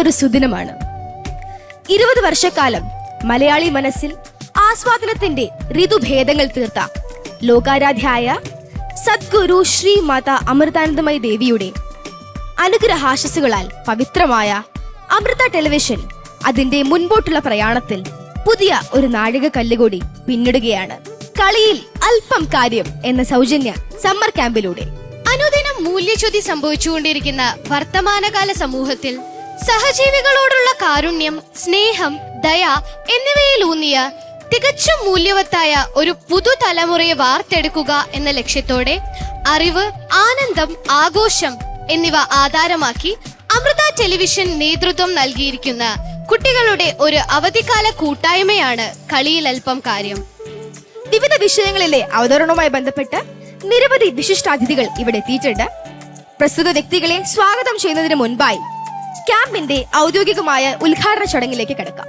ഇന്നൊരു സുദിനമാണ്. ഇരുപത് വർഷക്കാലം മലയാളി മനസ്സിൽ ആസ്വാദനത്തിന്റെ ഋതുഭേദങ്ങൾ തീർത്ത ലോകാരാധ്യായ സദ്ഗുരു ശ്രീ മാത അമൃതാനന്ദമയി ദേവിയുടെ അനുഗ്രഹാശസ്സുകളാൽ പവിത്രമായ അമൃത ടെലിവിഷൻ അതിന്റെ മുൻപോട്ടുള്ള പ്രയാണത്തിൽ പുതിയ ഒരു നാഴിക കല്ലുകൂടി പിന്നിടുകയാണ്. കളിയിൽ അല്പം കാര്യം എന്ന സൗജന്യ സമ്മർ ക്യാമ്പിലൂടെ. അനുദിനം മൂല്യച്യുതി സംഭവിച്ചുകൊണ്ടിരിക്കുന്ന വർത്തമാനകാല സമൂഹത്തിൽ സഹജീവികളോടുള്ള കാരുണ്യം സ്നേഹം ദയ എന്നിവയിലൂന്നിയ തികച്ചും മൂല്യവത്തായ ഒരു പുതുതലമുറയെ വാർത്തെടുക്കുക എന്ന ലക്ഷ്യത്തോടെ അറിവ് ആനന്ദം ആഘോഷം എന്നിവ ആധാരമാക്കി അമൃത ടെലിവിഷൻ നേതൃത്വം നൽകിയിരിക്കുന്ന കുട്ടികളുടെ ഒരു അവധിക്കാല കൂട്ടായ്മയാണ് കളിയിൽ അല്പം കാര്യം. വിവിധ വിഷയങ്ങളിലെ അവതരണവുമായി ബന്ധപ്പെട്ട് നിരവധി വിശിഷ്ടാതിഥികൾ ഇവിടെ എത്തിയിട്ടുണ്ട്. പ്രസ്തുത വ്യക്തികളെ സ്വാഗതം ചെയ്യുന്നതിന് മുൻപായി ക്യാമ്പിന്റെ ഔദ്യോഗികമായ ഉദ്ഘാടന ചടങ്ങിലേക്ക് കിടക്കാം.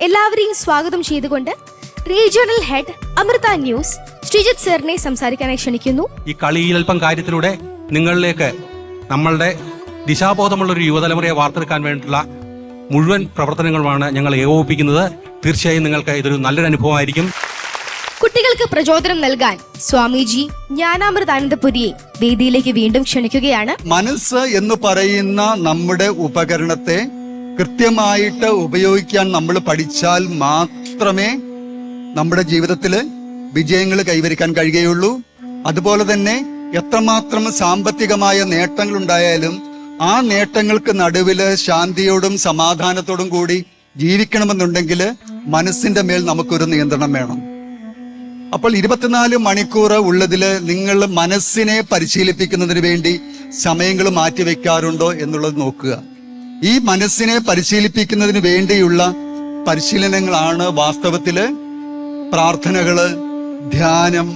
എല്ലാവരെയും സ്വാഗതം ചെയ്തുകൊണ്ട് regional head Amrita news Sreejith സാറിനെ സംസാരിക്കാനായി ക്ഷണിക്കുന്നു. ഈ കളിയിലൽപ്പം കാര്യത്തിലൂടെ നിങ്ങളിലേക്ക് നമ്മളുടെ ദിശാബോധമുള്ള ഒരു യുവതലമുറയെ വാർത്തെടുക്കാൻ വേണ്ടിയിട്ടുള്ള മുഴുവൻ പ്രവർത്തനങ്ങളുമാണ് ഞങ്ങൾ ഏകോപിപ്പിക്കുന്നത്. തീർച്ചയായും നിങ്ങൾക്ക് ഇതൊരു നല്ലൊരു അനുഭവമായിരിക്കും. കുട്ടികൾക്ക് പ്രചോദനം നൽകാൻ സ്വാമിജി ജ്ഞാനാമൃതാനന്ദപുരിയെ വേദിയിലേക്ക് വീണ്ടും ക്ഷണിക്കുകയാണ്. മനസ്സ് എന്ന് പറയുന്ന നമ്മുടെ ഉപകരണത്തെ കൃത്യമായിട്ട് ഉപയോഗിക്കാൻ നമ്മൾ പഠിച്ചാൽ മാത്രമേ നമ്മുടെ ജീവിതത്തിൽ വിജയങ്ങൾ കൈവരിക്കാൻ കഴിയുകയുള്ളൂ. അതുപോലെ തന്നെ എത്രമാത്രം സാമ്പത്തികമായ നേട്ടങ്ങൾ ഉണ്ടായാലും ആ നേട്ടങ്ങൾക്ക് നടുവിൽ ശാന്തിയോടും സമാധാനത്തോടും കൂടി ജീവിക്കണമെന്നുണ്ടെങ്കിൽ മനസ്സിന്റെ മേൽ നമുക്കൊരു നിയന്ത്രണം വേണം. അപ്പോൾ ഇരുപത്തിനാല് മണിക്കൂർ ഉള്ളതിൽ നിങ്ങൾ മനസ്സിനെ പരിശീലിപ്പിക്കുന്നതിന് വേണ്ടി സമയങ്ങൾ മാറ്റിവെക്കാറുണ്ടോ എന്നുള്ളത് നോക്കുക. ഈ മനസ്സിനെ പരിശീലിപ്പിക്കുന്നതിന് വേണ്ടിയുള്ള പരിശീലനങ്ങളാണ് വാസ്തവത്തിൽ പ്രാർത്ഥനകൾ ധ്യാനം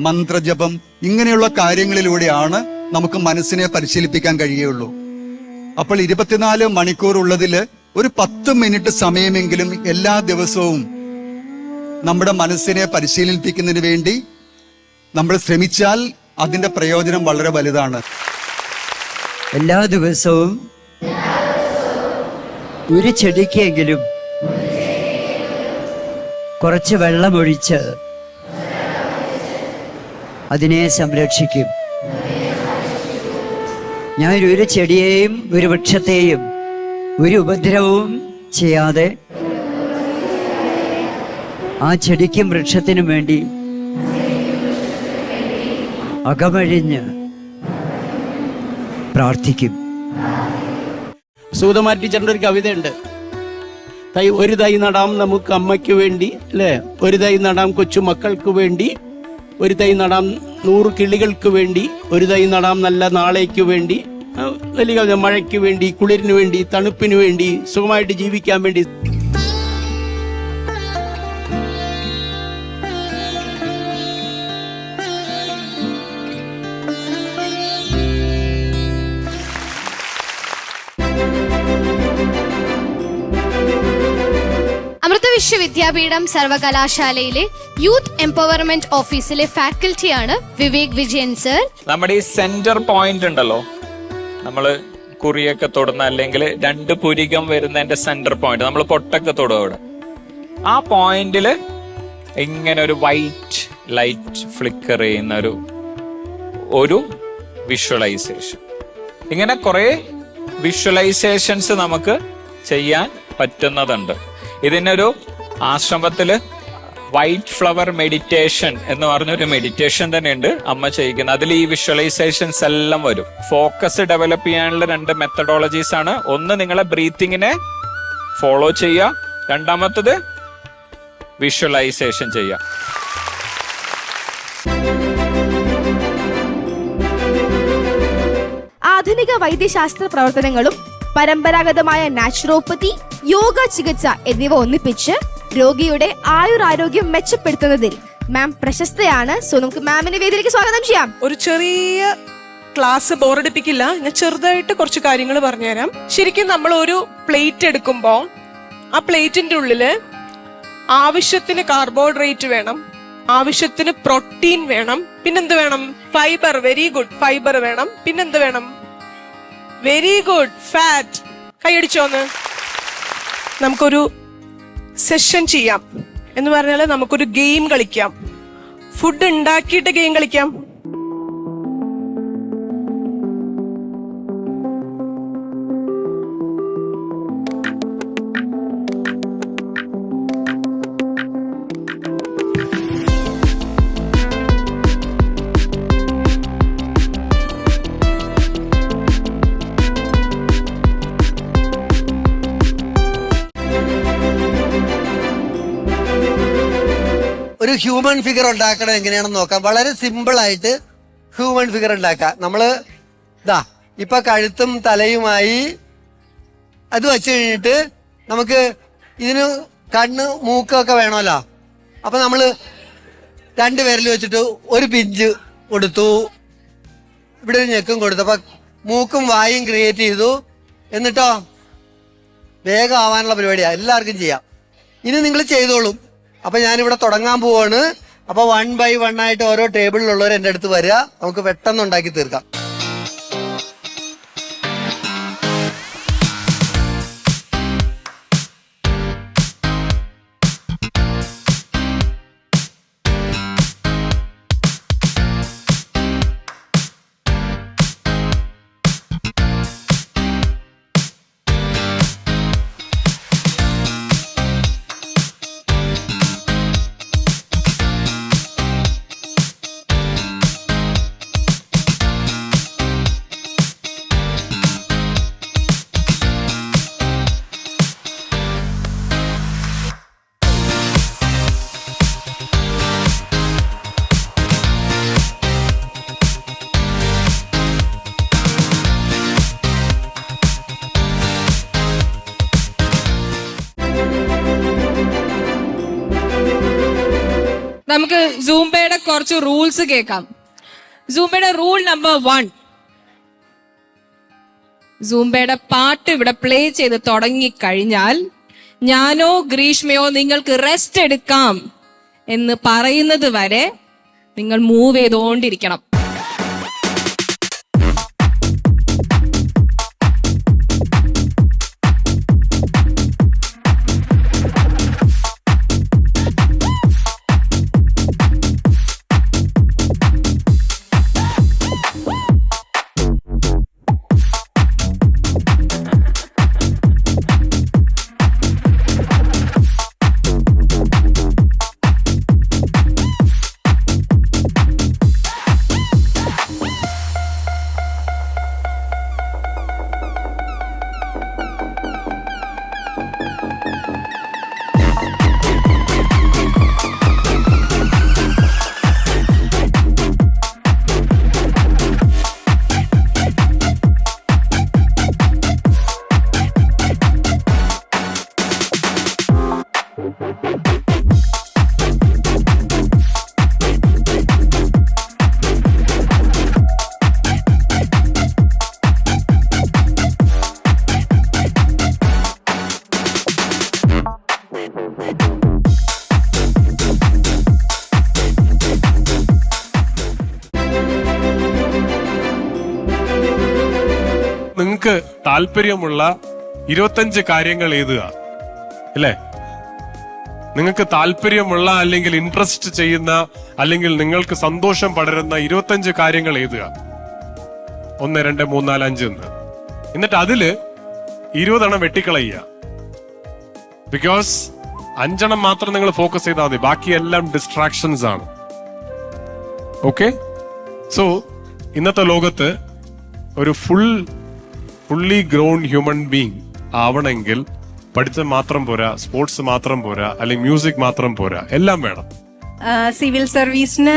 മന്ത്രജപം ഇങ്ങനെയുള്ള കാര്യങ്ങളിലൂടെയാണ് നമുക്ക് മനസ്സിനെ പരിശീലിപ്പിക്കാൻ കഴിയുള്ളൂ അപ്പോൾ ഇരുപത്തിനാല് മണിക്കൂർ ഉള്ളതിൽ ഒരു പത്ത് മിനിറ്റ് സമയമെങ്കിലും എല്ലാ ദിവസവും നമ്മുടെ മനസ്സിനെ പരിശീലിപ്പിക്കുന്നതിന് വേണ്ടി നമ്മൾ ശ്രമിച്ചാൽ അതിന്റെ പ്രയോജനം വളരെ വലുതാണ്. എല്ലാ ദിവസവും ഒരു ചെടിക്കെങ്കിലും കുറച്ച് വെള്ളമൊഴിച്ച് അതിനെ സംരക്ഷിക്കും. ഞാൻ ഒരു ചെടിയെയും ഒരു വൃക്ഷത്തെയും ഒരു ഉപദ്രവവും ചെയ്യാതെ ആ ചെടിക്കും വൃക്ഷത്തിനും വേണ്ടി അകമഴിഞ്ഞ് പ്രാർത്ഥിക്കും. സൂതമാർ ടീച്ചറിന്റെ ഒരു കവിതയുണ്ട്. തൈ ഒരു തൈ നടാം നമുക്ക് അമ്മയ്ക്ക് വേണ്ടി അല്ലേ? ഒരു തൈ നടാം കൊച്ചു മക്കൾക്ക് വേണ്ടി ഒരു തൈ നടാം. നൂറ് കിളികൾക്ക് വേണ്ടി ഒരു തൈ നടാം. നല്ല നാളേക്ക് വേണ്ടി വലിയ മഴയ്ക്ക് വേണ്ടി കുളിരിന് വേണ്ടി തണുപ്പിന് വേണ്ടി സുഖമായിട്ട് ജീവിക്കാൻ വേണ്ടി വിശ്വവിദ്യാപീഠം സർവകലാശാലയിലെ യൂത്ത് എംപവർമെന്റ് ഓഫീസിലെ ഫാക്കൽറ്റിയാണ് വിവേക് വിജയൻ സർ. നമ്മുടെ ഈ സെന്റർ പോയിന്റ് ഉണ്ടല്ലോ. നമ്മൾ കുറിയൊക്കെ തൊടുന്ന അല്ലെങ്കിൽ രണ്ട് പുരികം വരുന്നതിന്റെ സെന്റർ പോയിന്റ്. നമ്മൾ പൊട്ടൊക്കെ തൊടും അവിടെ. ആ പോയിന്റിൽ ഇങ്ങനെ ഒരു വൈറ്റ് ലൈറ്റ് ഫ്ലിക്കർ ചെയ്യുന്ന ഒരു ഒരു വിഷ്വലൈസേഷൻ. ഇങ്ങനെ കുറെ വിഷ്വലൈസേഷൻസ് നമുക്ക് ചെയ്യാൻ പറ്റുന്നതുണ്ട്. ഇതിനൊരു ആശ്രമത്തിൽ വൈറ്റ് ഫ്ലവർ മെഡിറ്റേഷൻ എന്ന് പറഞ്ഞൊരു മെഡിറ്റേഷൻ തന്നെ ഉണ്ട് അമ്മ ചെയ്യിക്കുന്നത്. അതിൽ ഈ വിഷ്വലൈസേഷൻസ് എല്ലാം വരും. ഫോക്കസ് ഡെവലപ്പ് ചെയ്യാനുള്ള രണ്ട് മെത്തഡോളജീസ് ആണ്. ഒന്ന് നിങ്ങളെ ബ്രീത്തിങ്ങിനെ ഫോളോ ചെയ്യുക. രണ്ടാമത്തത് വിഷ്വലൈസേഷൻ ചെയ്യുക. ആധുനിക വൈദ്യശാസ്ത്ര പ്രവർത്തനങ്ങളും പരമ്പരാഗതമായ നാച്ചുറോപ്പതി യോഗ ചികിത്സ എന്നിവ ഒന്നിപ്പിച്ച് രോഗിയുടെ ആയുരാരോഗ്യം മെച്ചപ്പെടുത്തുന്നതിൽ മാം പ്രശസ്തയാണ്. സോ നമുക്ക് മാമിനെ വേദിയിലേക്ക് സ്വാഗതം ചെയ്യാം. ഒരു ചെറിയ ക്ലാസ് ബോറടിപ്പിക്കില്ല. ഞാൻ ചെറുതായിട്ട് കുറച്ച് കാര്യങ്ങൾ പറഞ്ഞുതരാം. ശരിക്കും നമ്മൾ ഒരു പ്ലേറ്റ് എടുക്കുമ്പോൾ ആ പ്ലേറ്റിന്റെ ഉള്ളിൽ ആവശ്യത്തിന് കാർബോഹൈഡ്രേറ്റ് വേണം ആവശ്യത്തിന് പ്രോട്ടീൻ വേണം പിന്നെന്ത് വേണം? Fibre very good. ഫൈബർ വേണം പിന്നെന്ത് വേണം? വെരി ഗുഡ് ഫാറ്റ് കൈയടിച്ചോന്ന്. നമുക്കൊരു സെഷൻ ചെയ്യാം. എന്ന് പറഞ്ഞാൽ നമുക്കൊരു ഗെയിം കളിക്കാം. ഫുഡ് ഉണ്ടാക്കിയിട്ട് ഗെയിം കളിക്കാം. ഹ്യൂമൻ ഫിഗർ ഉണ്ടാക്കണം എങ്ങനെയാണെന്ന് നോക്കാം. വളരെ സിമ്പിൾ ആയിട്ട് ഹ്യൂമൻ ഫിഗർ ഉണ്ടാക്കാം. നമ്മൾ ഇതാ ഇപ്പൊ കഴുത്തും തലയുമായി അത് വെച്ച് കഴിഞ്ഞിട്ട് നമുക്ക് ഇതിന് കണ്ണ് മൂക്കൊക്കെ വേണമല്ലോ. അപ്പൊ നമ്മൾ രണ്ട് പേരിൽ വെച്ചിട്ട് ഒരു പിഞ്ച് കൊടുത്തു. ഇവിടെ ഒരു ഞെക്കും കൊടുത്തു. അപ്പൊ മൂക്കും വായും ക്രിയേറ്റ് ചെയ്തു. എന്നിട്ടോ വേഗം ആവാനുള്ള പരിപാടിയാ. എല്ലാവർക്കും ചെയ്യാം. ഇനി നിങ്ങൾ ചെയ്തോളും. അപ്പൊ ഞാനിവിടെ തുടങ്ങാൻ പോവാണ്. അപ്പൊ വൺ ബൈ വൺ ആയിട്ട് ഓരോ ടേബിളിലുള്ളവർ എന്റെ അടുത്ത് വരിക. നമുക്ക് പെട്ടെന്ന് ഉണ്ടാക്കി തീർക്കാം. കുറച്ച് റൂൾസ് കേൾക്കാം. സൂംബയുടെ റൂൾ നമ്പർ വൺ സൂംബയുടെ പാട്ട് ഇവിടെ പ്ലേ ചെയ്ത് തുടങ്ങിക്കഴിഞ്ഞാൽ ഞാനോ ഗ്രീഷ്മയോ നിങ്ങൾക്ക് റെസ്റ്റ് എടുക്കാം എന്ന് പറയുന്നത് വരെ നിങ്ങൾ മൂവ് ചെയ്തുകൊണ്ടിരിക്കണം താല്പര്യമുള്ള ഇരുപത്തഞ്ച് കാര്യങ്ങൾ എഴുതുക. അല്ലേ? നിങ്ങൾക്ക് താല്പര്യമുള്ള അല്ലെങ്കിൽ ഇൻട്രസ്റ്റ് ചെയ്യുന്ന അല്ലെങ്കിൽ നിങ്ങൾക്ക് സന്തോഷം പടരുന്ന ഇരുപത്തഞ്ച് കാര്യങ്ങൾ എഴുതുക. ഒന്ന് രണ്ട് മൂന്ന് നാല് അഞ്ച് എന്ന്. എന്നിട്ട് അതിൽ ഇരുപതെണ്ണം വെട്ടിക്കളയുക. ബിക്കോസ് അഞ്ചെണ്ണം മാത്രം നിങ്ങൾ ഫോക്കസ് ചെയ്താൽ മതി. ബാക്കിയെല്ലാം ഡിസ്ട്രാക്ഷൻസ് ആണ്. ഓക്കെ സോ ഇന്നത്തെ ലോകത്ത് ഒരു full fully grown human being ആവണമെങ്കിൽ പഠിത്തം മാത്രം പോരാ സ്പോർട്സ് മാത്രം പോരാ അല്ലെങ്കിൽ മ്യൂസിക് മാത്രം പോരാ എല്ലാം വേണം. സിവിൽ സർവീസിന്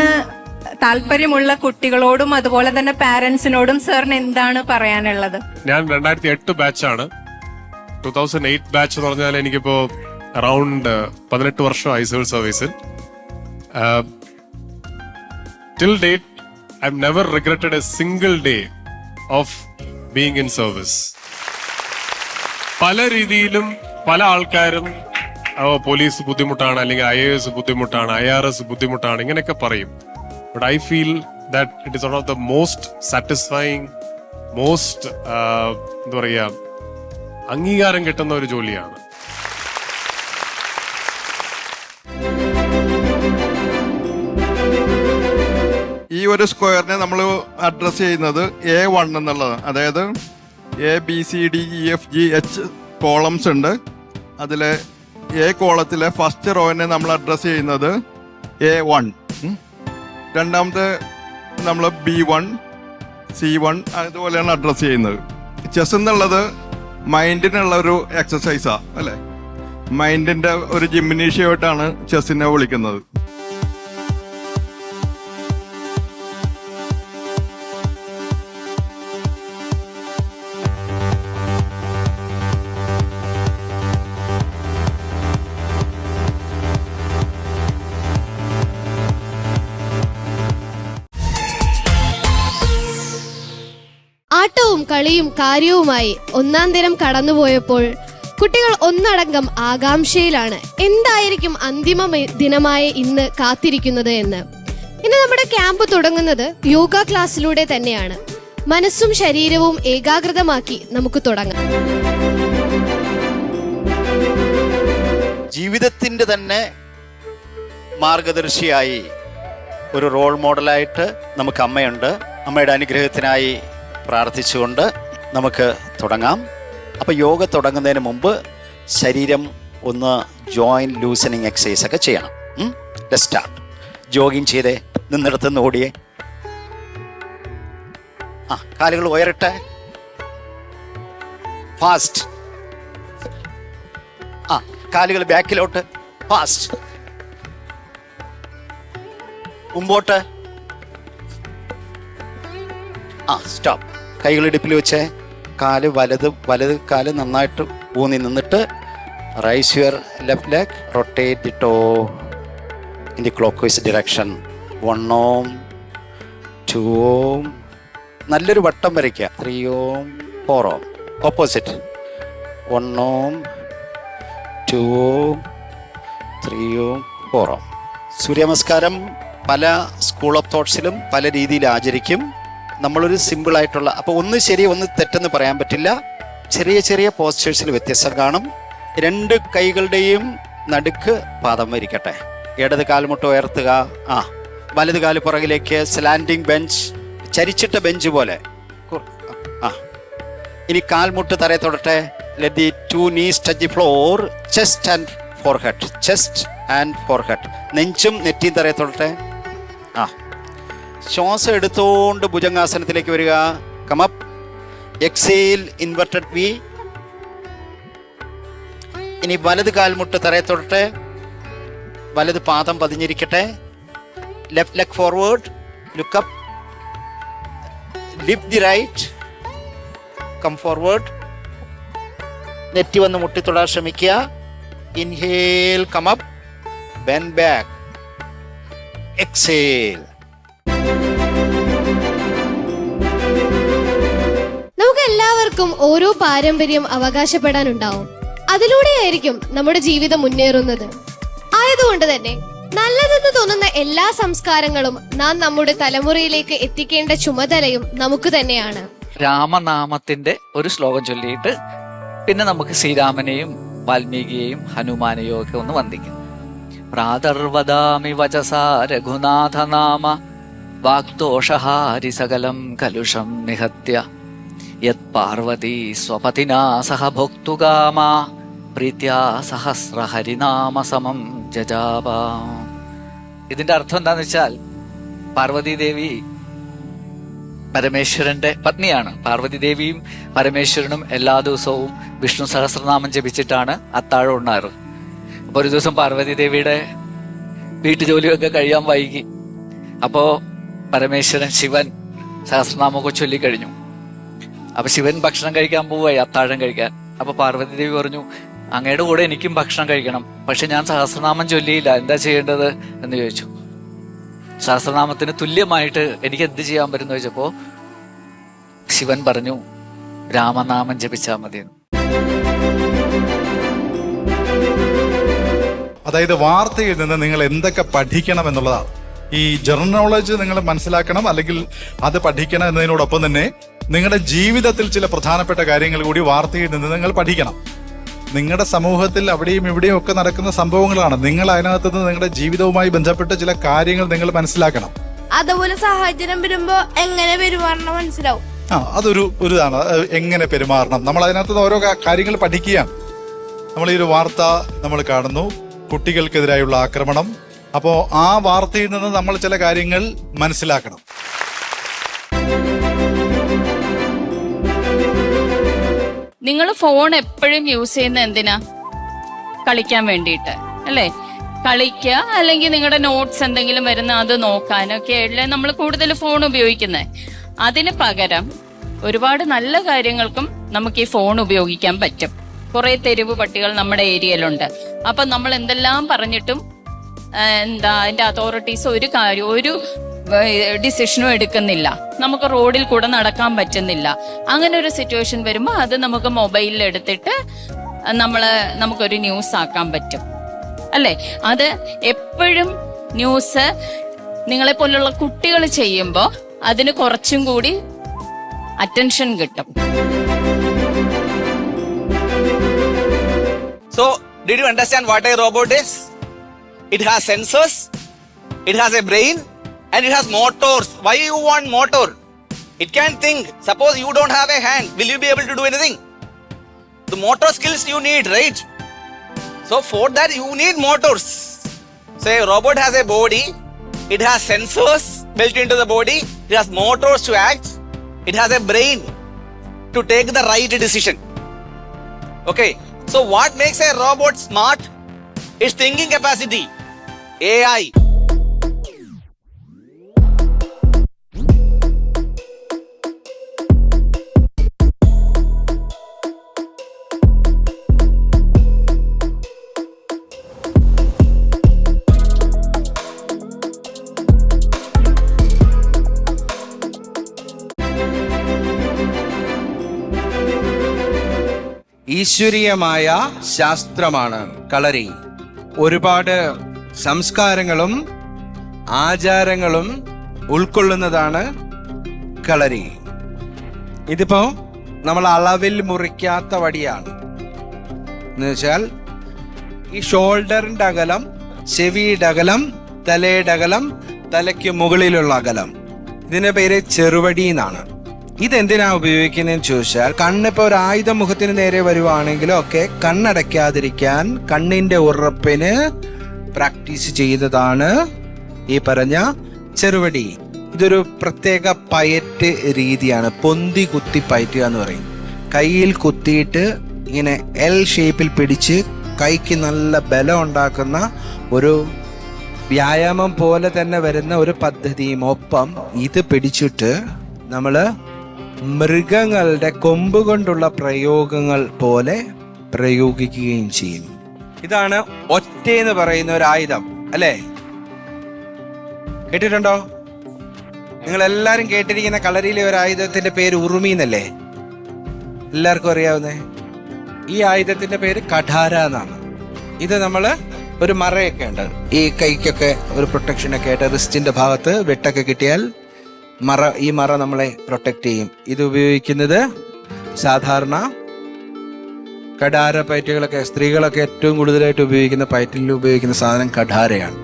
താല്പര്യമുള്ള കുട്ടികളോടും അതുപോലെ തന്നെ പാരന്റ്സിനോടും സാറിന് എന്താണ് പറയാനുള്ളത്? ഞാൻ രണ്ടായിരത്തി എട്ട് ബാച്ചാണ് ടൂ തൗസൻഡ് എയ്റ്റ് ബാച്ച് എന്ന് പറഞ്ഞാൽ എനിക്കിപ്പോ അറൌണ്ട് പതിനെട്ട് വർഷമായി സിവിൽ സർവീസിൽ till date I never regretted a single day of being in service പല രീതിയിലും പല ആൾക്കാരും പോലീസ് ബുദ്ധിമുട്ടാണ് അല്ലെങ്കിൽ ഐ എ എസ് ബുദ്ധിമുട്ടാണ് ഐ ആർ എസ് ബുദ്ധിമുട്ടാണ് ഇങ്ങനെയൊക്കെ പറയും. But I feel that it is one of the most satisfying most എന്താ പറയുക അംഗീകാരം കിട്ടുന്ന ഒരു ജോലിയാണ്. ഒരു സ്ക്വയറിനെ നമ്മൾ അഡ്രസ്സ് ചെയ്യുന്നത് എ വൺ എന്നുള്ളത്. അതായത് A B C D E F G H columns ഉണ്ട്. അതിൽ എ കോളത്തിലെ ഫസ്റ്റ് റോയിനെ നമ്മൾ അഡ്രസ്സ് ചെയ്യുന്നത് എ വൺ രണ്ടാമത്തെ നമ്മൾ ബി വൺ സി വൺ അതുപോലെയാണ് അഡ്രസ്സ് ചെയ്യുന്നത്. ചെസ് എന്നുള്ളത് മൈൻഡിനുള്ള ഒരു എക്സസൈസാണ് അല്ലേ? മൈൻഡിന്റെ ഒരു ജിംനീഷ്യമായിട്ടാണ് ചെസ്സിനെ വിളിക്കുന്നത്. കളിയും കാര്യവുമായി ഒന്നാം ദിനം കടന്നുപോയപ്പോൾ കുട്ടികൾ ഒന്നടങ്കം ആകാംക്ഷയിലാണ്. എന്തായിരിക്കും അന്തിമ ദിനമായി ഇന്ന് കാത്തിരിക്കുന്നത് എന്ന്. ഇന്ന് നമ്മുടെ ക്യാമ്പ് തുടങ്ങുന്നത് യോഗ ക്ലാസ്സിലൂടെ തന്നെയാണ്. മനസ്സും ശരീരവും ഏകാഗ്രതമാക്കി നമുക്ക് തുടങ്ങാം. ജീവിതത്തിന്റെ തന്നെ മാർഗദർശിയായി ഒരു റോൾ മോഡലായിട്ട് നമുക്ക് അമ്മയുണ്ട്. അമ്മയുടെ അനുഗ്രഹത്തിനായി പ്രാർത്ഥിച്ചുകൊണ്ട് നമുക്ക് തുടങ്ങാം. അപ്പോൾ യോഗ തുടങ്ങുന്നതിന് മുമ്പ് ശരീരം ഒന്ന് ജോയിന്റ് ലൂസനിങ് എക്സസൈസ് ഒക്കെ ചെയ്യണം. സ്റ്റാർട്ട് ജോഗിങ് ചെയ്തേ നിന്നിടത്തുനിന്ന് ഓടിയേ. ആ കാലുകൾ ഉയരട്ടെ. ഫാസ്റ്റ് ആ കാലുകൾ ബാക്കിലോട്ട് ഫാസ്റ്റ് മുമ്പോട്ട്. ആ സ്റ്റോപ്പ് കൈകൾ ഇടുപ്പിൽ വെച്ച് കാൽ വലത് വലത് കാൽ നന്നായിട്ട് ഊന്നി നിന്നിട്ട് raise your left leg rotate the toe in the clockwise direction one om two om നല്ലൊരു വട്ടം വരയ്ക്കുക. Three om four om opposite one om two om three om four om സൂര്യനമസ്കാരം പല സ്കൂൾ ഓഫ് തോട്ട്സിലും പല രീതിയിൽ ആചരിക്കും. നമ്മളൊരു സിമ്പിളായിട്ടുള്ള അപ്പോൾ ഒന്ന് ശരി ഒന്ന് തെറ്റെന്ന് പറയാൻ പറ്റില്ല. ചെറിയ ചെറിയ പോസ്റ്റേഴ്സിൽ വ്യത്യസ്തം കാണും. രണ്ട് കൈകളുടെയും നടുക്ക് പാദം വരിക്കട്ടെ. ഇടത് കാൽമുട്ട ഉയർത്തുക. ആ വലത് കാൽ പുറകിലേക്ക് സ്ലാൻഡിങ് ബെഞ്ച് ചരിച്ചിട്ട ബെഞ്ച് പോലെ. ആ. ഇനി കാൽമുട്ട് തറയെ തൊടട്ടെ. Let the two knees touch floor chest and forehead chest and forehead നെഞ്ചും നെറ്റിയും തറയെ തൊടട്ടെ. ശ്വാസം എടുത്തുകൊണ്ട് ഭുജംഗാസനത്തിലേക്ക് വരിക കമപ്പ് എക്സേൽ ഇൻവെർട്ടഡ് വി ഇനി വലത് കാൽമുട്ട് തറയെ തൊടട്ടെ. വലത് പാദം പതിഞ്ഞിരിക്കട്ടെ. Left leg forward look up lift the right come forward നെറ്റി വന്ന് മുട്ടിത്തൊടാൻ ശ്രമിക്കുക. Inhale come up bend back exhale എല്ലാവർക്കും ഓരോ പാരമ്പര്യം അവകാശപ്പെടാനുണ്ടാവും. അതിലൂടെയായിരിക്കും നമ്മുടെ ജീവിതം മുന്നേറുന്നത്. ആയതുകൊണ്ട് തന്നെ നല്ലതെന്ന് തോന്നുന്ന എല്ലാ സംസ്കാരങ്ങളും നാം നമ്മുടെ തലമുറയിലേക്ക് എത്തിക്കേണ്ട ചുമതലയും നമുക്ക് തന്നെയാണ്. രാമനാമത്തിന്റെ ഒരു ശ്ലോകം ചൊല്ലിയിട്ട് പിന്നെ നമുക്ക് ശ്രീരാമനെയും വാൽമീകിയെയും ഹനുമാനെയും ഒക്കെ ഒന്ന് വന്ദിക്കാം. പ്രാതർവദാമി വചസാ രഘുനാഥനാമ വാക്തോഷഹാരി സകലം കലുഷം നിഹത്യ. യത് പാർവതി സ്വപതിനാ സഹ ഭോക്തുകാമ പ്രീത്യാ സഹസ്രഹരിനാമ സമം ജജാപ ഇതിന്റെ അർത്ഥം എന്താന്ന് വെച്ചാൽ പാർവതി ദേവി പരമേശ്വരന്റെ പത്നിയാണ്. പാർവതി ദേവിയും പരമേശ്വരനും എല്ലാ ദിവസവും വിഷ്ണു സഹസ്രനാമം ജപിച്ചിട്ടാണ് അത്താഴം ഉണ്ണാറ്. അപ്പൊ ഒരു ദിവസം പാർവതി ദേവിയുടെ വീട്ടുജോലിയൊക്കെ കഴിയാൻ വൈകി. അപ്പോ പരമേശ്വരൻ ശിവൻ സഹസ്രനാമമൊക്കെ ചൊല്ലിക്കഴിഞ്ഞു അപ്പൊ ശിവൻ ഭക്ഷണം കഴിക്കാൻ പോവായി അത്താഴം കഴിക്കാൻ. അപ്പൊ പാർവതി ദേവി പറഞ്ഞു അങ്ങയുടെ കൂടെ എനിക്കും ഭക്ഷണം കഴിക്കണം. പക്ഷെ ഞാൻ സഹസ്രനാമം ചൊല്ലിയില്ല. എന്താ ചെയ്യേണ്ടത്? എന്ന് ചോദിച്ചു. സഹസ്രനാമത്തിന് തുല്യമായിട്ട് എനിക്ക് എന്ത് ചെയ്യാൻ പറ്റുമെന്ന് ചോദിച്ചപ്പോ ശിവൻ പറഞ്ഞു രാമനാമം ജപിച്ചാൽ മതി അതായത് വാർത്തയിൽ നിന്ന് നിങ്ങൾ എന്തൊക്കെ പഠിക്കണം എന്നുള്ളതാണ്. ഈ ജനറൽ നോളജ് നിങ്ങൾ മനസ്സിലാക്കണം അല്ലെങ്കിൽ അത് പഠിക്കണം എന്നതിനോടൊപ്പം തന്നെ നിങ്ങളുടെ ജീവിതത്തിൽ ചില പ്രധാനപ്പെട്ട കാര്യങ്ങൾ കൂടി വാർത്തയിൽ നിന്ന് നിങ്ങൾ പഠിക്കണം. നിങ്ങളുടെ സമൂഹത്തിൽ അവിടെയും ഇവിടെയും ഒക്കെ നടക്കുന്ന സംഭവങ്ങളാണ്. നിങ്ങൾ അതിനകത്ത് നിന്ന് നിങ്ങളുടെ ജീവിതവുമായി ബന്ധപ്പെട്ട ചില കാര്യങ്ങൾ നിങ്ങൾ മനസ്സിലാക്കണം. അതുപോലെ സാഹചര്യം വരുമ്പോ എങ്ങനെ പെരുമാറണം മനസ്സിലാവും. ആ അതൊരു ഒരു ഇതാണ് എങ്ങനെ പെരുമാറണം? നമ്മൾ അതിനകത്ത് ഓരോ കാര്യങ്ങൾ പഠിക്കുകയാണ്. നമ്മൾ ഈ ഒരു വാർത്ത നമ്മൾ കാണുന്നു. കുട്ടികൾക്കെതിരായുള്ള ആക്രമണം. അപ്പോൾ ആ വാർത്തയിൽ നിന്ന് നമ്മൾ ചില കാര്യങ്ങൾ മനസ്സിലാക്കണം. നിങ്ങൾ ഫോൺ എപ്പോഴും യൂസ് ചെയ്യുന്ന എന്തിനാ? കളിക്കാൻ വേണ്ടിയിട്ട് അല്ലേ? കളിക്കുക അല്ലെങ്കിൽ നിങ്ങളുടെ നോട്ട്സ് എന്തെങ്കിലും വരുന്ന അത് നോക്കാനൊക്കെ അല്ലേ നമ്മൾ കൂടുതൽ ഫോൺ ഉപയോഗിക്കുന്നത്. അതിന് പകരം ഒരുപാട് നല്ല കാര്യങ്ങൾക്കും നമുക്ക് ഈ ഫോൺ ഉപയോഗിക്കാൻ പറ്റും. കുറെ തെരുവ് പട്ടികൾ നമ്മുടെ ഏരിയയിലുണ്ട് അപ്പൊ നമ്മൾ എന്തെല്ലാം പറഞ്ഞിട്ടും എന്താ അതിന്റെ അതോറിറ്റീസ് ഒരു കാര്യം ഒരു ഡിസിഷനും എടുക്കുന്നില്ല. നമുക്ക് റോഡിൽ കൂടെ നടക്കാൻ പറ്റുന്നില്ല. അങ്ങനെ ഒരു സിറ്റുവേഷൻ വരുമ്പോൾ അത് നമുക്ക് മൊബൈലിൽ എടുത്തിട്ട് നമ്മൾ നമുക്കൊരു ന്യൂസ് ആക്കാൻ പറ്റും. അല്ലേ? അത് എപ്പോഴും ന്യൂസ് നിങ്ങളെ പോലുള്ള കുട്ടികൾ ചെയ്യുമ്പോൾ അതിന് കുറച്ചും കൂടി അറ്റൻഷൻ കിട്ടും. So did you understand what a robot is? It has sensors, it has a brain, and it has motors. Why you want motor? It can think. Suppose you don't have a hand, will you be able to do anything? The motor skills you need, right? So, for that, you need motors. So, a robot has a body, it has sensors built into the body, it has motors to act, it has a brain to take the right decision. Okay, so what makes a robot smart is thinking capacity, AI. ഈശ്വരീയമായ ശാസ്ത്രമാണ് കളരി ഒരുപാട് സംസ്കാരങ്ങളും ആചാരങ്ങളും ഉൾക്കൊള്ളുന്നതാണ് കളരി. ഇതിപ്പോ നമ്മൾ അളവിൽ മുറിക്കാത്ത വടിയാണ്. എന്നുവെച്ചാൽ ഈ ഷോൾഡറിന്റെ അകലം ചെവിയുടെ അകലം തലയുടെ അകലം തലയ്ക്ക് മുകളിലുള്ള അകലം. ഇതിന്റെ പേര് ചെറുവടി എന്നാണ്. ഇതെന്തിനാ ഉപയോഗിക്കുന്നതെന്ന് ചോദിച്ചാൽ കണ്ണിപ്പോ ഒരു ആയുധ മുഖത്തിന് നേരെ വരുവാണെങ്കിലും ഒക്കെ കണ്ണടയ്ക്കാതിരിക്കാൻ കണ്ണിന്റെ ഉറപ്പിന് പ്രാക്ടീസ് ചെയ്തതാണ് ഈ പറഞ്ഞ ചെറുവടി. ഇതൊരു പ്രത്യേക പയറ്റ് രീതിയാണ്. പൊന്തി കുത്തി പയറ്റുക എന്ന് പറയും. കയ്യിൽ കുത്തിയിട്ട് ഇങ്ങനെ എൽ ഷേപ്പിൽ പിടിച്ച് കൈക്ക് നല്ല ബലം ഉണ്ടാക്കുന്ന ഒരു വ്യായാമം പോലെ തന്നെ വരുന്ന ഒരു പദ്ധതിയും ഒപ്പം ഇത് പിടിച്ചിട്ട് നമ്മൾ മൃഗങ്ങളുടെ കൊമ്പ് കൊണ്ടുള്ള പ്രയോഗങ്ങൾ പോലെ പ്രയോഗിക്കുകയും ചെയ്യും ഇതാണ് ഒറ്റ എന്ന് പറയുന്ന ഒരു ആയുധം അല്ലേ? കേട്ടിട്ടുണ്ടോ? നിങ്ങൾ എല്ലാരും കേട്ടിരിക്കുന്ന കളരിയിലെ ഒരു ആയുധത്തിന്റെ പേര് ഉറുമി എന്നല്ലേ? എല്ലാവർക്കും അറിയാവുന്നേ? ഈ ആയുധത്തിന്റെ പേര് കഠാര എന്നാണ്. ഇത് നമ്മൾ ഒരു മറയൊക്കെ ഉണ്ട്. ഈ കൈക്കൊക്കെ ഒരു പ്രൊട്ടക്ഷൻ ഒക്കെ ആയിട്ട് റിസ്റ്റിന്റെ ഭാഗത്ത് വെട്ടൊക്കെ കിട്ടിയാൽ മറ ഈ മറ നമ്മളെ പ്രൊട്ടക്ട് ചെയ്യും. ഇത് ഉപയോഗിക്കുന്നത് സാധാരണ കഠാര പയറ്റുകളൊക്കെ സ്ത്രീകളൊക്കെ ഏറ്റവും കൂടുതലായിട്ട് ഉപയോഗിക്കുന്ന പൈറ്റിൽ ഉപയോഗിക്കുന്ന സാധനം കഠാരയാണ്.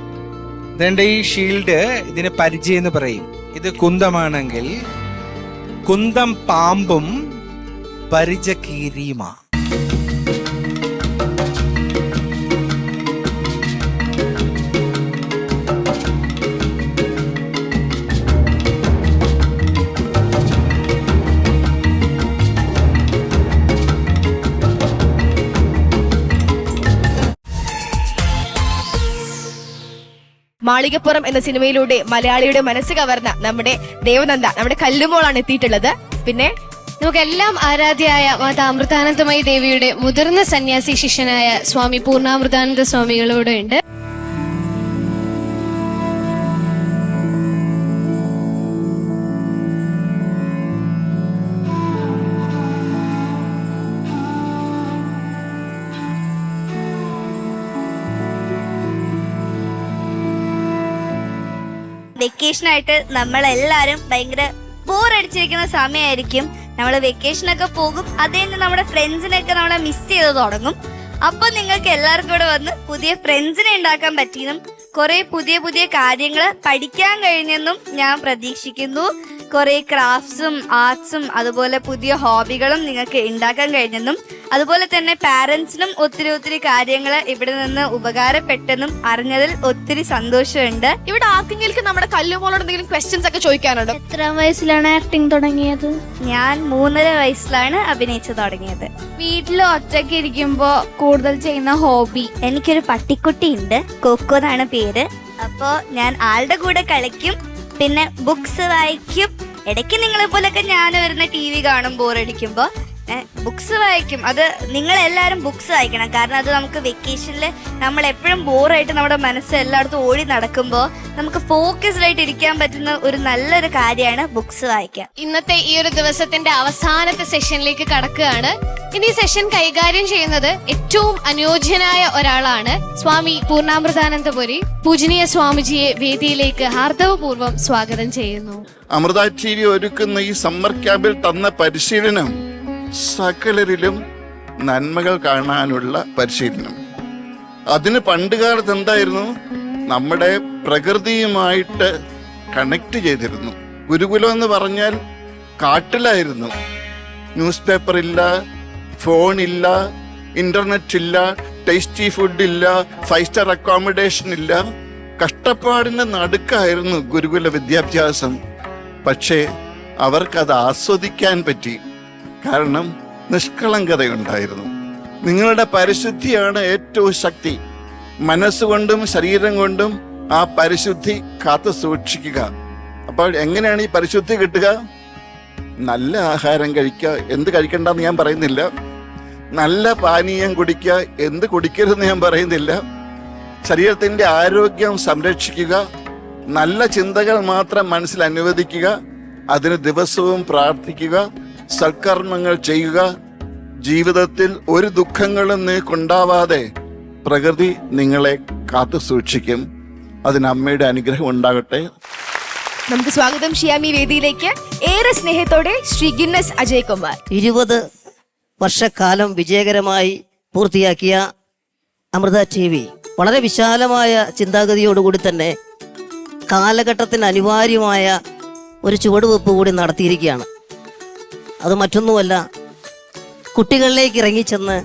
ഇതുകൊണ്ട് ഈ ഷീൽഡ് ഇതിന് പരിചയം എന്ന് പറയും. ഇത് കുന്തമാണെങ്കിൽ കുന്തം പാമ്പും പരിച കീരിയുമാ മാളികപ്പുറം എന്ന സിനിമയിലൂടെ മലയാളിയുടെ മനസ്സ് കവർന്ന നമ്മുടെ ദേവനന്ദ നമ്മുടെ കല്ലുമോളാണ് എത്തിയിട്ടുള്ളത്. പിന്നെ നമുക്കെല്ലാം ആരാധ്യയായ മാതാ അമൃതാനന്ദമയി ദേവിയുടെ മുതിർന്ന സന്യാസി ശിഷ്യനായ സ്വാമി പൂർണാമൃതാനന്ദ സ്വാമികളോട് വെക്കേഷൻ ആയിട്ട് നമ്മളെല്ലാരും ഭയങ്കര ബോറടിച്ചിരിക്കുന്ന സമയമായിരിക്കും നമ്മൾ വെക്കേഷനൊക്കെ പോകും. അത് കഴിഞ്ഞ് നമ്മുടെ ഫ്രണ്ട്സിനൊക്കെ നമ്മളെ മിസ് ചെയ്ത് തുടങ്ങും. അപ്പൊ നിങ്ങൾക്ക് എല്ലാവർക്കും കൂടെ വന്ന് പുതിയ ഫ്രണ്ട്സിനെ ഉണ്ടാക്കാൻ പറ്റിയെന്നും കുറെ പുതിയ പുതിയ കാര്യങ്ങൾ പഠിക്കാൻ കഴിഞ്ഞെന്നും ഞാൻ പ്രതീക്ഷിക്കുന്നു. കുറെ ക്രാഫ്റ്റ്സും ആർട്സും അതുപോലെ പുതിയ ഹോബികളും നിങ്ങൾക്ക് ഉണ്ടാക്കാൻ കഴിഞ്ഞെന്നും അതുപോലെ തന്നെ പാരൻസിനും ഒത്തിരി ഒത്തിരി കാര്യങ്ങൾ ഇവിടെ നിന്ന് ഉപകാരപ്പെട്ടെന്നും അറിഞ്ഞതിൽ ഒത്തിരി സന്തോഷമുണ്ട്. ഇവിടെ ആർക്കെങ്കിലും നമ്മുടെ കല്ലുമോളോട് എന്തെങ്കിലും ക്വസ്റ്റ്യൻസ് ഒക്കെ ചോദിക്കാനുണ്ടോ? എത്ര വയസ്സിലാണ് ആക്ടിങ് തുടങ്ങിയത്? ഞാൻ മൂന്നര വയസ്സിലാണ് അഭിനയിച്ചു തുടങ്ങിയത്. വീട്ടിൽ ഒറ്റയ്ക്ക് ഇരിക്കുമ്പോ കൂടുതൽ ചെയ്യുന്ന ഹോബി എനിക്കൊരു പട്ടിക്കുട്ടി ഉണ്ട് കൊക്കോ എന്നാണ് പേര് അപ്പോ ഞാൻ ആളുടെ കൂടെ കളിക്കും പിന്നെ ബുക്സ് വായിക്കും. ഇടയ്ക്ക് നിങ്ങളെ പോലൊക്കെ ഞാൻ വരുന്ന ടി വി കാണും ബോറടിക്കുമ്പോൾ ബുക്സ് വായിക്കും. അത് നിങ്ങൾ എല്ലാവരും ബുക്സ് വായിക്കണം. കാരണം അത് നമുക്ക് വെക്കേഷനിൽ നമ്മൾ എപ്പോഴും ബോറായിട്ട് നമ്മുടെ മനസ്സ് എല്ലായിടത്തും ഓടി നടക്കുമ്പോൾ നമുക്ക് ഫോക്കസ്ഡ് ആയിട്ട് ഇരിക്കാൻ പറ്റുന്ന ഒരു നല്ലൊരു കാര്യമാണ് ബുക്സ് വായിക്കുക. ഇന്നത്തെ ഈ ഒരു ദിവസത്തിന്റെ അവസാനത്തെ സെഷനിലേക്ക് കടക്കുകയാണ്. ഇനി സെഷൻ കൈകാര്യം ചെയ്യുന്നത് ഏറ്റവും അനുയോജ്യനായ ഒരാളാണ് സ്വാമി പൂർണാമൃതാനന്ദപുരി പൂജനീയ സ്വാമിജിയെ വേദിയിലേക്ക് ഹാർദവപൂർവം സ്വാഗതം ചെയ്യുന്നു. അമൃത ടി വി ഒരുക്കുന്ന ഈ സമ്മർ ക്യാമ്പിൽ തന്ന പരിശീലനം സകലരിലും നന്മകൾ കാണാനുള്ള പരിശീലനം. അതിന് പണ്ട് കാലത്ത് എന്തായിരുന്നു? നമ്മുടെ പ്രകൃതിയുമായിട്ട് കണക്ട് ചെയ്തിരുന്നു. ഗുരുകുലം എന്ന് പറഞ്ഞാൽ കാട്ടിലായിരുന്നു. ന്യൂസ് പേപ്പർ ഇല്ല ഫോണില്ല ഇന്റർനെറ്റ് ഇല്ല ടേസ്റ്റി ഫുഡ് ഇല്ല ഫൈവ് സ്റ്റാർ അക്കോമഡേഷൻ ഇല്ല. കഷ്ടപ്പാടിന്റെ നടുക്കായിരുന്നു ഗുരുകുല വിദ്യാഭ്യാസം. പക്ഷേ അവർക്കത് ആസ്വദിക്കാൻ പറ്റി. കാരണം നിഷ്കളങ്കതയുണ്ടായിരുന്നു. നിങ്ങളുടെ പരിശുദ്ധിയാണ് ഏറ്റവും ശക്തി. മനസ്സുകൊണ്ടും ശരീരം കൊണ്ടും ആ പരിശുദ്ധി കാത്തു സൂക്ഷിക്കുക. അപ്പോൾ എങ്ങനെയാണ് ഈ പരിശുദ്ധി കിട്ടുക? നല്ല ആഹാരം കഴിക്കുക. എന്ത് കഴിക്കണ്ടെന്ന് ഞാൻ പറയുന്നില്ല. നല്ല പാനീയം കുടിക്കുക. എന്ത് കുടിക്കരുതെന്ന് ഞാൻ പറയുന്നില്ല. ശരീരത്തിന്റെ ആരോഗ്യം സംരക്ഷിക്കുക. നല്ല ചിന്തകൾ മാത്രം മനസ്സിൽ അനുവദിക്കുക. അതിന് ദിവസവും പ്രാർത്ഥിക്കുക. സൽക്കർമ്മങ്ങൾ ചെയ്യുക ജീവിതത്തിൽ ഒരു ദുഃഖങ്ങളും നിങ്ങൾക്കുണ്ടാവാതെ പ്രകൃതി നിങ്ങളെ കാത്തു സൂക്ഷിക്കും. അതിന് അമ്മയുടെ അനുഗ്രഹം ഉണ്ടാകട്ടെ. നമുക്ക് സ്വാഗതം ഷിയാമി വേദിയിലേക്ക്. ഏറെ സ്നേഹത്തോടെ ശ്രീ ഗിന്നസ് അജയ്കുമാർ. ഇരുപത് വർഷക്കാലം വിജയകരമായി പൂർത്തിയാക്കിയ അമൃത ടി വി. വളരെ വിശാലമായ ചിന്താഗതിയോടുകൂടി തന്നെ കാലഘട്ടത്തിന് അനിവാര്യമായ ഒരു ചുവടുവെപ്പ് കൂടി നടത്തിയിരിക്കുകയാണ്. അത് മറ്റൊന്നുമല്ല. കുട്ടികളിലേക്ക് ഇറങ്ങിച്ചെന്ന്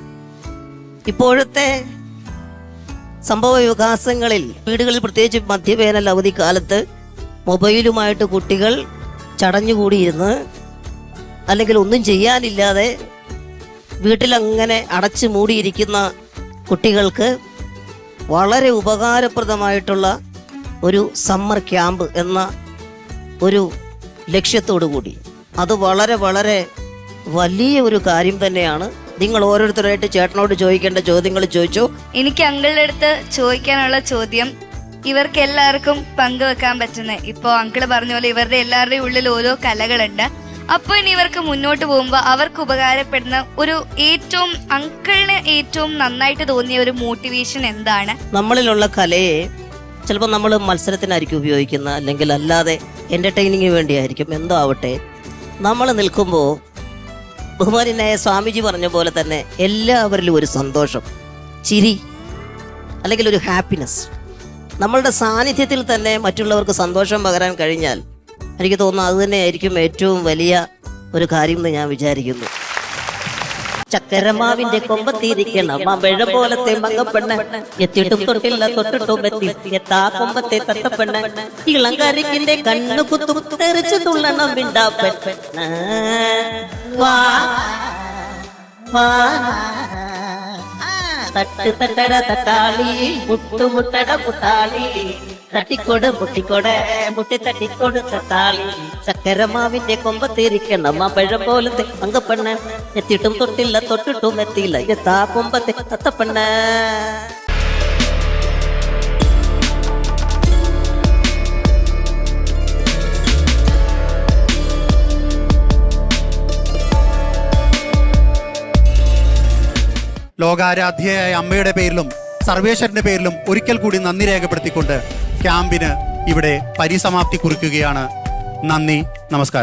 ഇപ്പോഴത്തെ സംഭവ വികാസങ്ങളിൽ വീടുകളിൽ പ്രത്യേകിച്ച് മധ്യവേനൽ അവധിക്കാലത്ത് മൊബൈലുമായിട്ട് കുട്ടികൾ ചടഞ്ഞുകൂടിയിരുന്ന് അല്ലെങ്കിൽ ഒന്നും ചെയ്യാനില്ലാതെ വീട്ടിലങ്ങനെ അടച്ചു മൂടിയിരിക്കുന്ന കുട്ടികൾക്ക് വളരെ ഉപകാരപ്രദമായിട്ടുള്ള ഒരു സമ്മർ ക്യാമ്പ് എന്ന ഒരു ലക്ഷ്യത്തോടു കൂടി അത് വളരെ വളരെ വലിയ ഒരു കാര്യം തന്നെയാണ്. നിങ്ങൾ ഓരോരുത്തരായിട്ട് ചേട്ടനോട് ചോദിക്കേണ്ട ചോദ്യങ്ങൾ ചോദിച്ചു. എനിക്ക് അങ്കിളുടെ അടുത്ത് ചോദിക്കാനുള്ള ചോദ്യം ഇവർക്ക് എല്ലാവർക്കും പങ്കുവെക്കാൻ പറ്റുന്ന ഇപ്പോ അങ്കിൾ പറഞ്ഞ പോലെ ഇവരുടെ എല്ലാവരുടെയും ഉള്ളിൽ ഓരോ കലകളുണ്ട്. അപ്പോൾ ഇനി ഇവർക്ക് മുന്നോട്ട് പോകുമ്പോൾ അവർക്ക് ഉപകാരപ്പെടുന്ന ഒരു ഏറ്റവും അങ്കിളിന് ഏറ്റവും നന്നായിട്ട് തോന്നിയ ഒരു മോട്ടിവേഷൻ എന്താണ്? നമ്മളിലുള്ള കലയെ ചിലപ്പോൾ നമ്മൾ മത്സരത്തിനായിരിക്കും ഉപയോഗിക്കുന്ന അല്ലെങ്കിൽ അല്ലാതെ എന്റർടൈനിങ്ങിന് വേണ്ടിയായിരിക്കും. എന്തോ ആവട്ടെ നമ്മൾ നിൽക്കുമ്പോൾ ബഹുമാനായ സ്വാമിജി പറഞ്ഞ പോലെ തന്നെ എല്ലാവരിലും ഒരു സന്തോഷം ചിരി അല്ലെങ്കിൽ ഒരു ഹാപ്പിനെസ് നമ്മളുടെ സാന്നിധ്യത്തിൽ തന്നെ മറ്റുള്ളവർക്ക് സന്തോഷം പകരാൻ കഴിഞ്ഞാൽ എനിക്ക് തോന്നുന്നു അത് തന്നെയായിരിക്കും ഏറ്റവും വലിയ ഒരു കാര്യം എന്ന് ഞാൻ വിചാരിക്കുന്നു. ചക്കരമാവിന്റെ കൊമ്പത്തിരിക്കണം. മഴ പോലത്തെ മങ്ങപ്പെണ്ണ്. എത്തിയിട്ടും തൊട്ടില്ല തൊട്ടിട്ടും എത്തി. എത്താ കൊമ്പത്തെ തത്തപ്പെണ്ണ്. ഇളങ്കരിക്കിന്റെ കണ്ണു കുത്തു തെറിച്ചു തുള്ളണം വാ തട്ട് തട്ടട തട്ടാളി മുട്ടു മുട്ടട മുട്ടാളി. തട്ടിക്കൊട് മുട്ടിക്കോട് മുട്ടി തട്ടിക്കോട് തട്ടാളി ചക്കരമാവിന്റെ കൊമ്പത്തിരിക്കണം പഴം പോലത്തെ അങ്കപ്പെണ്ണ. എത്തിയിട്ടും തൊട്ടില്ല തൊട്ടിട്ടും എത്തിയില്ല എത്താ കൊമ്പത്തെ അത്തപ്പെണ്ണ. ലോകാരാധ്യയായ അമ്മയുടെ പേരിലും സർവേശ്വരന്റെ പേരിലും ഒരിക്കൽ കൂടി നന്ദി രേഖപ്പെടുത്തിക്കൊണ്ട് ക്യാമ്പിന് ഇവിടെ പരിസമാപ്തി കുറിക്കുകയാണ്. നന്ദി നമസ്കാരം.